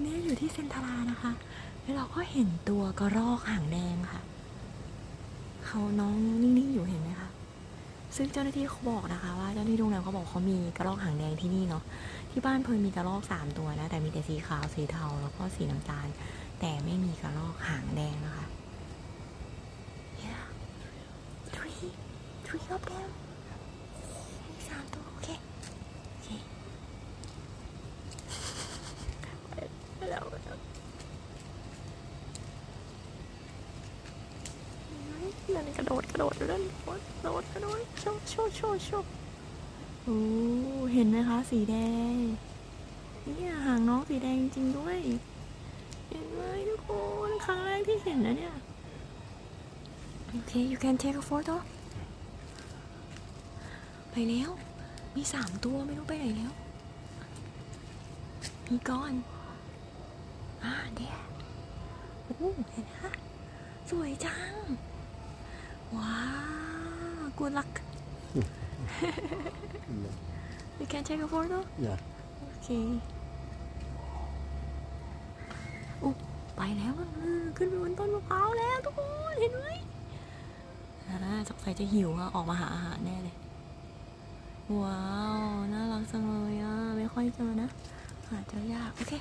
อนนี้อยู่ที่เซนทรานะคะ แล้วเราก็เห็นตัวกระรอกหางแดงค่ะ เขาน้องนิ่งๆอยู่เห็นไหมคะซึ่งเจ้าหน้าที่เขาบอกนะคะว่าเจ้าหน้าที่โรงแรมเขาบอกเขามีกระรอกหางแดงที่นี่เนาะที่บ้านเพลินมีกระรอกสามตัวนะ แต่มีแต่สีขาวสีเทาแล้วก็สีน้ำตาล แต่ไม่มีกระรอกหางแดงนะคะ yeah three three of them มีสามตัว โอเค โอเคไป แล้วไปแล้วนั่นกระโดดกระโดดนั่นกระโดดกระโดดโชว์โชว์โชว์โชว์โอ้เห็นไหมคะ สีแดงเนี่ยหางน้องสีแดงจริงๆด้วย เห็นไหมทุกคนครั้งแรกที่เห็นนะเนี่ยโอเค you can take a photo ไปแล้ว มีสามตัวไม่รู้ไปไหนแล้ว มีก้อน อ่าเดี๋ยวโอ้เห็นไหมคะสวยจัง ว้าว good luck you can take a photo Yeah. โอเคอุ๊ไปแล้วมันขึ้นไปบนต้นมะพร้าวแล้วทุกคนเห็นไหมอ่าสงสัยจะหิวอะออกมาหาอาหารแน่เลย ว้าว น่ารักจังเลยอะไม่ค่อยเจอนะ หาเจอยาก โอเค